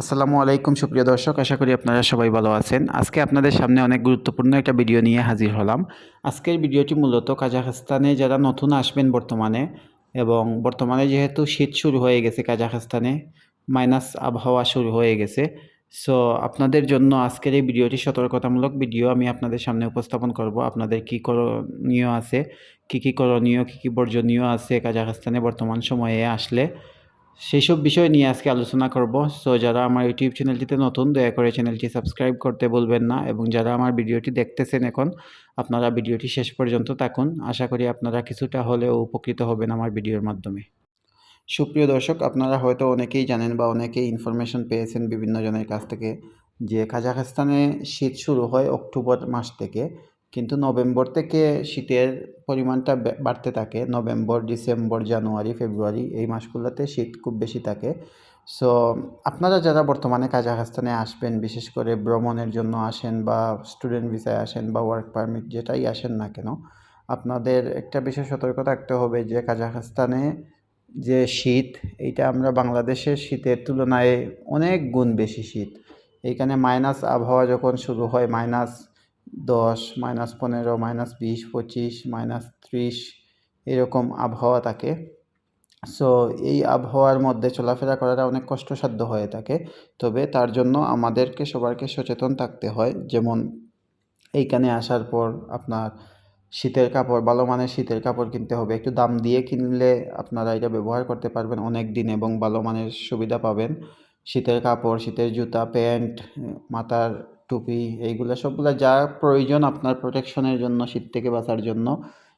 আসসালামু আলাইকুম, সুপ্রিয় দর্শক। আশা করি আপনারা সবাই ভালো আছেন। আজকে আপনাদের সামনে অনেক গুরুত্বপূর্ণ একটা ভিডিও নিয়ে হাজির হলাম। আজকের ভিডিওটি মূলত কাজাখস্তানে যারা নতুন আসবেন বর্তমানে এবং বর্তমানে যেহেতু শীত শুরু হয়ে গেছে কাজাখস্তানে, মাইনাস আবহাওয়া শুরু হয়ে গেছে, সো আপনাদের জন্য আজকের এই ভিডিওটি সতর্কতামূলক ভিডিও আমি আপনাদের সামনে উপস্থাপন করব। আপনাদের কী করণীয় আছে, কী কী করণীয়, কী কী বর্জনীয় আছে কাজাখস্তানে বর্তমান সময়ে আসলে সেই সব বিষয় নিয়ে আজকে আলোচনা করব। সো যারা আমার ইউটিউব চ্যানেলটিতে নতুন, দয়া করে চ্যানেলটি সাবস্ক্রাইব করতে বলবেন না এবং যারা আমার ভিডিওটি দেখতেছেন এখন, আপনারা ভিডিওটি শেষ পর্যন্ত থাকুন। আশা করি আপনারা কিছুটা হলেও উপকৃত হবেন আমার ভিডিওর মাধ্যমে। সুপ্রিয় দর্শক, আপনারা হয়তো অনেকেই জানেন বা অনেকেই ইনফরমেশন পেয়েছেন বিভিন্ন জনের কাছ থেকে যে কাজাখস্তানে শীত শুরু হয় অক্টোবর মাস থেকে। কিন্তু নভেম্বর থেকে শীতের পরিমাণটা বাড়তে থাকে। নভেম্বর, ডিসেম্বর, জানুয়ারি, ফেব্রুয়ারি এই মাসগুলোতে শীত খুব বেশি থাকে। সো, আপনারা যারা বর্তমানে কাজাখস্তানে আসবেন, বিশেষ করে ভ্রমণের জন্য আসেন বা স্টুডেন্ট ভিসায় আসেন বা ওয়ার্ক পারমিট যেটাই আসেন না কেন, আপনাদের একটা বিশেষ সতর্ক থাকতে হবে যে কাজাখস্তানে যে শীত, এইটা আমরা বাংলাদেশের শীতের তুলনায় অনেক গুণ বেশি শীত। এইখানে মাইনাস আবহাওয়া যখন শুরু হয় মাইনাস দশ, মাইনাস পনেরো, মাইনাস বিশ, পঁচিশ, মাইনাস ত্রিশ এরকম আবহাওয়া থাকে। সো এই আবহাওয়ার মধ্যে চলাফেরা করাটা অনেক কষ্টসাধ্য হয়ে থাকে। তবে তার জন্য আমাদেরকে সবাইকে সচেতন থাকতে হয়। যেমন এইখানে আসার পর আপনার শীতের কাপড়, ভালো মানের শীতের কাপড় কিনতে হবে। একটু দাম দিয়ে কিনলে আপনারা এটা ব্যবহার করতে পারবেন অনেক দিন এবং ভালো মানের সুবিধা পাবেন। শীতের কাপড়, শীতের জুতা, প্যান্ট, মাথার টুপি, এইগুলো সবগুলো যা প্রয়োজন আপনার প্রোটেকশনের জন্য, শীত থেকে বাঁচার জন্য,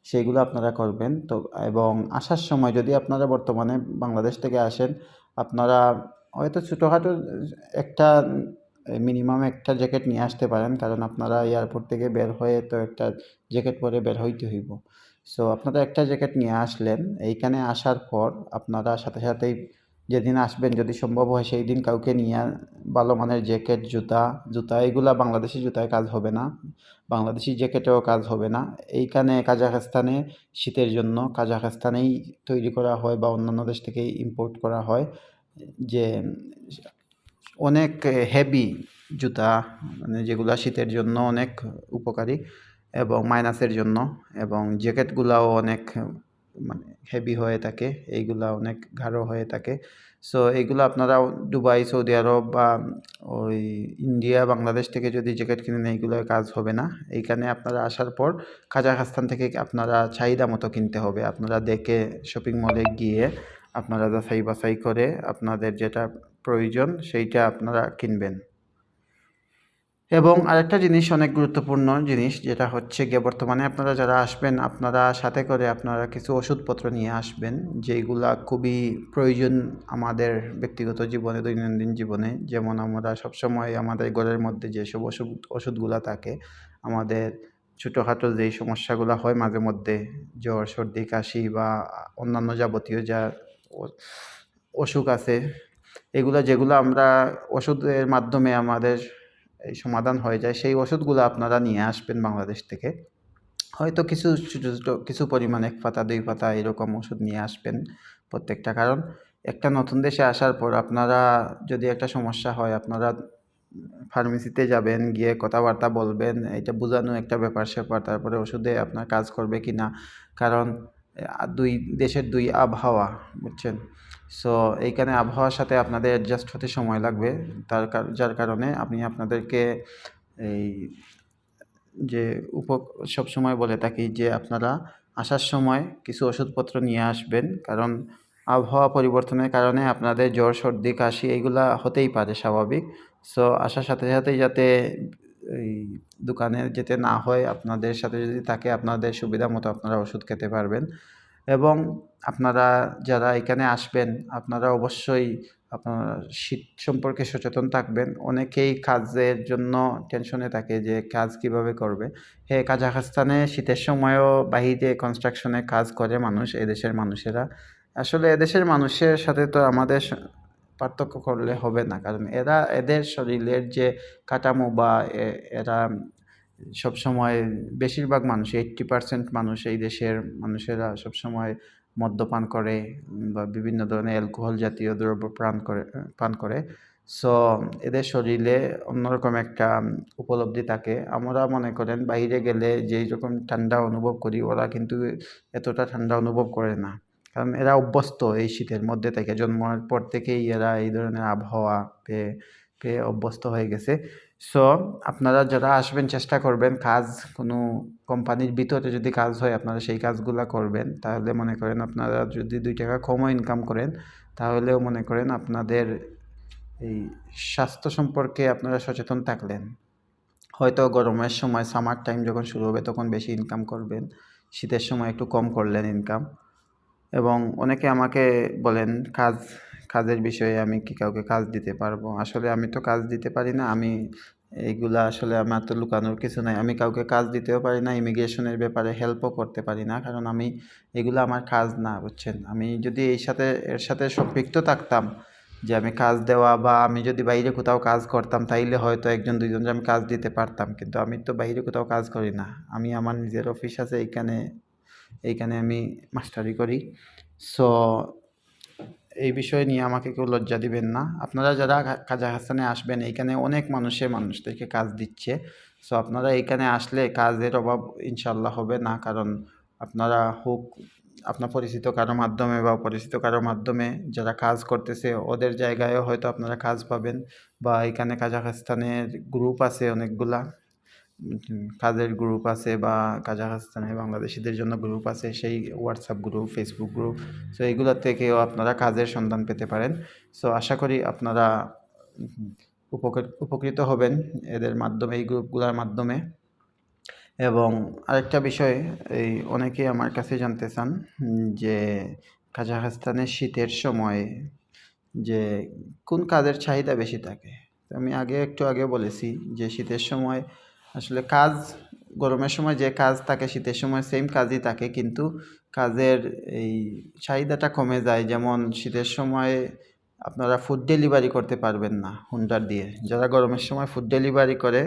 সেইগুলো আপনারা করবেন। তো, এবং আসার সময় যদি আপনারা বর্তমানে বাংলাদেশ থেকে আসেন, আপনারা হয়তো ছোটোখাটো একটা মিনিমাম একটা জ্যাকেট নিয়ে আসতে পারেন, কারণ আপনারা এয়ারপোর্ট থেকে বের হয়ে তো একটা জ্যাকেট পরে বের হইতে হইব। সো আপনারা একটা জ্যাকেট নিয়ে আসলেন, এইখানে আসার পর আপনারা সাথে সাথেই যেদিন আসবেন, যদি সম্ভব হয় সেই দিন কাউকে নিয়ে ভালো মানের জ্যাকেট, জুতা জুতা এইগুলা বাংলাদেশি জুতায় কাজ হবে না। বাংলাদেশি জ্যাকেটেও কাজ হবে না। এইখানে কাজাখস্তানে শীতের জন্য কাজাখস্তানেই তৈরি করা হয় বা অন্যান্য দেশ থেকেই ইম্পোর্ট করা হয় যে অনেক হেভি জুতা মানে যেগুলা শীতের জন্য অনেক উপকারী এবং মাইনাসের জন্য এবং জ্যাকেটগুলাও অনেক মানে হেভি হয়ে থাকে, এইগুলা অনেক গাঢ় হয়ে থাকে। সো এইগুলো আপনারা দুবাই, সৌদি আরব বা ওই ইন্ডিয়া, বাংলাদেশ থেকে যদি জ্যাকেট কিনেন, এইগুলো কাজ হবে না। এইখানে আপনারা আসার পর কাজাখস্তান থেকে আপনারা চাহিদা মতো কিনতে হবে। আপনারা দেখে শপিং মলে গিয়ে আপনারা যাচাই বাছাই করে আপনাদের যেটা প্রয়োজন, সেইটা আপনারা কিনবেন। এবং আরেকটা জিনিস অনেক গুরুত্বপূর্ণ জিনিস, যেটা হচ্ছে গিয়ে বর্তমানে আপনারা যারা আসবেন, আপনারা সাথে করে আপনারা কিছু ওষুধপত্র নিয়ে আসবেন, যেইগুলা খুবই প্রয়োজন আমাদের ব্যক্তিগত জীবনে, দৈনন্দিন জীবনে। যেমন আমরা সবসময় আমাদের ঘরের মধ্যে যেসব ওষুধ, ওষুধগুলো থাকে, আমাদের ছোটোখাটো যেই সমস্যাগুলো হয় মাঝে মধ্যে, জ্বর, সর্দি, কাশি বা অন্যান্য যাবতীয় যা অসুখ আছে, এগুলো যেগুলো আমরা ওষুধের মাধ্যমে আমাদের সমাধান হয়ে যায়। সেই ওষুধগুলো আপনারা নিয়ে আসবেন বাংলাদেশ থেকে। হয়তো কিছু কিছু পরিমাণ এক পাতা, দুই পাতা এরকম ওষুধ নিয়ে আসবেন প্রত্যেকটা। কারণ একটা নতুন দেশে আসার পর আপনারা যদি একটা সমস্যা হয়, আপনারা ফার্মেসিতে যাবেন, গিয়ে কথাবার্তা বলবেন, এটা বোঝানো একটা ব্যাপার স্যাপার, তারপরে ওষুধে আপনার কাজ করবে কি না কারণ দুই, দেশের দুই আবহাওয়া, বুঝছেন? সো এইখানে আবহাওয়ার সাথে আপনাদের অ্যাডজাস্ট হতে সময় লাগবে। তার যার কারণে আমি আপনাদেরকে এই যে উপ সবসময় বলে থাকি যে আপনারা আসার সময় কিছু ওষুধপত্র নিয়ে আসবেন। কারণ আবহাওয়া পরিবর্তনের কারণে আপনাদের জ্বর, সর্দি, কাশি এগুলা হতেই পারে স্বাভাবিক। সো আসার সাথে সাথেই যাতে এই দোকানে যেতে না হয়, আপনাদের সাথে যদি থাকে, আপনাদের সুবিধা মতো আপনারা ওষুধ খেতে পারবেন। এবং আপনারা যারা এখানে আসবেন, আপনারা অবশ্যই আপনারা শীত সম্পর্কে সচেতন থাকবেন। অনেকেই কাজের জন্য টেনশনে থাকে যে কাজ কীভাবে করবে। হ্যাঁ কাজাখস্তানে শীতের সময়ও বাহিরে কনস্ট্রাকশনে কাজ করে মানুষ, এদেশের মানুষেরা। আসলে এদেশের মানুষের সাথে তো আমাদের পার্থক্য করলে হবে না। কারণ এরা, এদের শরীরের যে কাঠামো বা এরা সবসময় বেশিরভাগ মানুষ এইট্টি পার্সেন্ট মানুষ এই দেশের মানুষেরা সবসময় মদ্যপান করে বা বিভিন্ন ধরনের অ্যালকোহল জাতীয় দ্রব্য পান করে পান করে। সো এদের শরীরে অন্যরকম একটা উপলব্ধি থাকে। আমরা মনে করেন বাইরে গেলে যেই রকম ঠান্ডা অনুভব করি, ওরা কিন্তু এতটা ঠান্ডা অনুভব করে না। কারণ এরা অভ্যস্ত এই শীতের মধ্যে থেকে, জন্মের পর থেকেই এরা এই ধরনের আবহাওয়া পেয়ে পেয়ে অভ্যস্ত হয়ে গেছে। সো আপনারা যারা আসবেন, চেষ্টা করবেন কাজ, কোনো কোম্পানির ভিতরে যদি কাজ হয়, আপনারা সেই কাজগুলো করবেন। তাহলে মনে করেন আপনারা যদি দুই টাকা কমও ইনকাম করেন, তাহলেও মনে করেন আপনাদের এই স্বাস্থ্য সম্পর্কে আপনারা সচেতন থাকলেন। হয়তো গরমের সময় সামার টাইম যখন শুরু হবে, তখন বেশি ইনকাম করবেন। শীতের সময় একটু কম করলেন ইনকাম এবং অনেকে আমাকে বলেন, কাজ কাজের বিষয়ে আমি কি কাউকে কাজ দিতে পারব? আসলে আমি তো কাজ দিতে পারি না, আমি এইগুলা আসলে আমার তো লুকানোর কিছু নাই। আমি কাউকে কাজ দিতেও পারি না ইমিগ্রেশনের ব্যাপারে হেল্পও করতে পারি না, কারণ আমি এগুলো আমার কাজ না, বুঝছেন? আমি যদি এই সাথে, এর সাথে সম্পৃক্ত থাকতাম যে আমি কাজ দেওয়া বা আমি যদি বাইরে কোথাও কাজ করতাম, তাইলে হয়তো একজন, দুইজন আমি কাজ দিতে পারতাম, কিন্তু আমি তো বাইরে কোথাও কাজ করি না। আমি আমার নিজের অফিস আছে, এইখানে এইখানে আমি মাস্টারি করি। সো এই বিষয় নিয়ে আমাকে কেউ লজ্জা দিবেন না। আপনারা যারা কাজাখস্তানে আসবেন, এইখানে অনেক মানুষে মানুষদেরকে কাজ দিচ্ছে। সো আপনারা এইখানে আসলে কাজের অভাব ইনশাল্লাহ হবে না। কারণ আপনারা হোক, আপনার পরিচিত কারও মাধ্যমে বা পরিচিত কারও মাধ্যমে যারা কাজ করতেছে, ওদের জায়গায়ও হয়তো আপনারা কাজ পাবেন। বা এখানে কাজাখস্তানের গ্রুপ আছে অনেকগুলা। কাজের গ্রুপ আছে বা কাজাখস্তানে বাংলাদেশিদের জন্য গ্রুপ আছে, সেই WhatsApp group Facebook group so এইগুলোর থেকেও আপনারা কাজের সন্ধান পেতে পারেন। সো আশা করি আপনারা উপকৃত হবেন এদের মাধ্যমে, এই গ্রুপগুলোর মাধ্যমে। এবং আরেকটা বিষয়, এই অনেকেই আমার কাছে জানতে চান যে কাজাখস্তানের শীতের সময় যে কোন কাজের চাহিদা বেশি থাকে? আমি আগে একটু আগে বলেছি যে শীতের সময় আসলে কাজ, গরমের সময় যে কাজ থাকে, শীতের সময় সেম কাজই থাকে, কিন্তু কাজের এই চাহিদাটা কমে যায়। যেমন শীতের সময় আপনারা ফুড ডেলিভারি করতে পারবেন না, হুন্ডার দিয়ে। যারা গরমের সময় ফুড ডেলিভারি করে,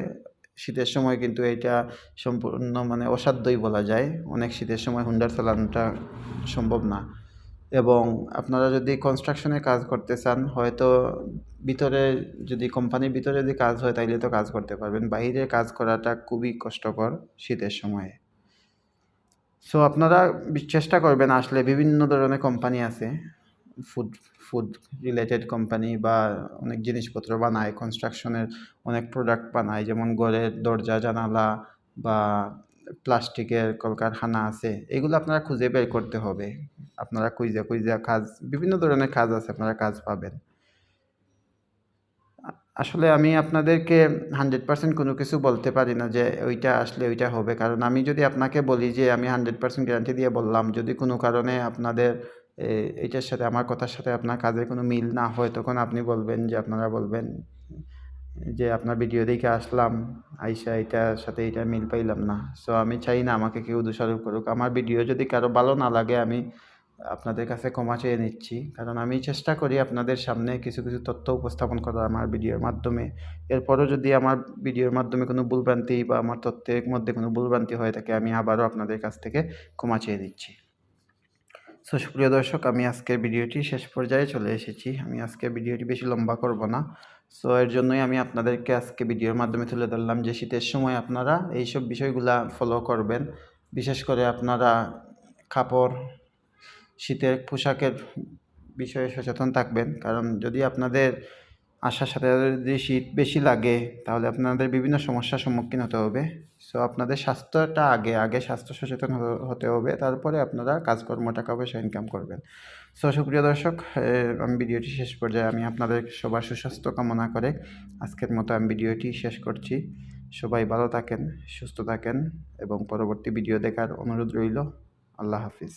শীতের সময় কিন্তু এটা সম্পূর্ণ মানে অসাধ্যই বলা যায়। অনেক শীতের সময় হুন্ডার চালানোটা সম্ভব না। এবং আপনারা যদি কনস্ট্রাকশনে কাজ করতে চান, হয়তো ভিতরে যদি কোম্পানির ভিতরে যদি কাজ হয়, তাইলে তো কাজ করতে পারবেন। বাইরে কাজ করাটা খুবই কষ্টকর শীতের সময়ে। সো আপনারা চেষ্টা করবেন আসলে বিভিন্ন ধরনের কোম্পানি আছে। ফুড ফুড রিলেটেড কোম্পানি বা অনেক জিনিসপত্র বানায় কনস্ট্রাকশনের অনেক প্রোডাক্ট বানায়। যেমন ঘরের দরজা, জানালা বা প্লাস্টিকের কলকারখানা আছে। এগুলো আপনারা খুঁজে বের করতে হবে। আপনারা খুঁজে খুঁজে কাজ, বিভিন্ন ধরনের কাজ আছে আপনারা কাজ পাবেন। আসলে আমি আপনাদেরকে হান্ড্রেড পার্সেন্ট কোনো কিছু বলতে পারি না যে ওইটা আসলে ওইটা হবে। কারণ আমি যদি আপনাকে বলি যে আমি হান্ড্রেড পার্সেন্ট গ্যারান্টি দিয়ে বললাম, যদি কোনো কারণে আপনাদের এইটার সাথে, আমার কথার সাথে আপনার কাজের কোনো মিল না হয়, তখন আপনি বলবেন যে, আপনারা বলবেন যে, আপনার ভিডিও দেখে আসলাম, আইসা এটার সাথে এটা মিল পাইলাম না। সো আমি চাই না আমাকে কেউ দোষারোপ করুক। আমার ভিডিও যদি কারও ভালো না লাগে, আমি আপনাদের কাছে ক্ষমা চেয়ে নিচ্ছি। কারণ আমি চেষ্টা করি আপনাদের সামনে কিছু কিছু তথ্য উপস্থাপন করা আমার ভিডিওর মাধ্যমে। এরপরও যদি আমার ভিডিওর মাধ্যমে কোনো ভুলভ্রান্তি বা আমার তথ্যের মধ্যে কোনো ভুলভ্রান্তি হয়ে থাকে, আমি আবারও আপনাদের কাছ থেকে ক্ষমা চেয়ে দিচ্ছি সো, সুপ্রিয় দর্শক, আমি আজকের ভিডিওটি শেষ পর্যায়ে চলে এসেছি। আমি আজকে ভিডিওটি বেশি লম্বা করব না। সো, এর জন্যই আমি আপনাদেরকে আজকে ভিডিওর মাধ্যমে তুলে ধরলাম যে শীতের সময় আপনারা এইসব বিষয়গুলা ফলো করবেন। বিশেষ করে আপনারা কাপড় শীতের পোশাকের বিষয়ে সচেতন থাকবেন। কারণ যদি আপনাদের আসার সাথে যদি শীত বেশি লাগে, তাহলে আপনাদের বিভিন্ন সমস্যার সম্মুখীন হতে হবে। সো আপনাদের স্বাস্থ্যটা আগে আগে স্বাস্থ্য সচেতন হতে হবে। তারপরে আপনারা কাজকর্ম টাকা পয়সা ইনকাম করবেন। সো সুপ্রিয় দর্শক আমি ভিডিওটি শেষ পর্যায়ে, আমি আপনাদের সবার সুস্বাস্থ্য কামনা করে আজকের মতো আমি ভিডিওটি শেষ করছি। সবাই ভালো থাকেন, সুস্থ থাকেন এবং পরবর্তী ভিডিও দেখার অনুরোধ রইল। আল্লাহ হাফিজ।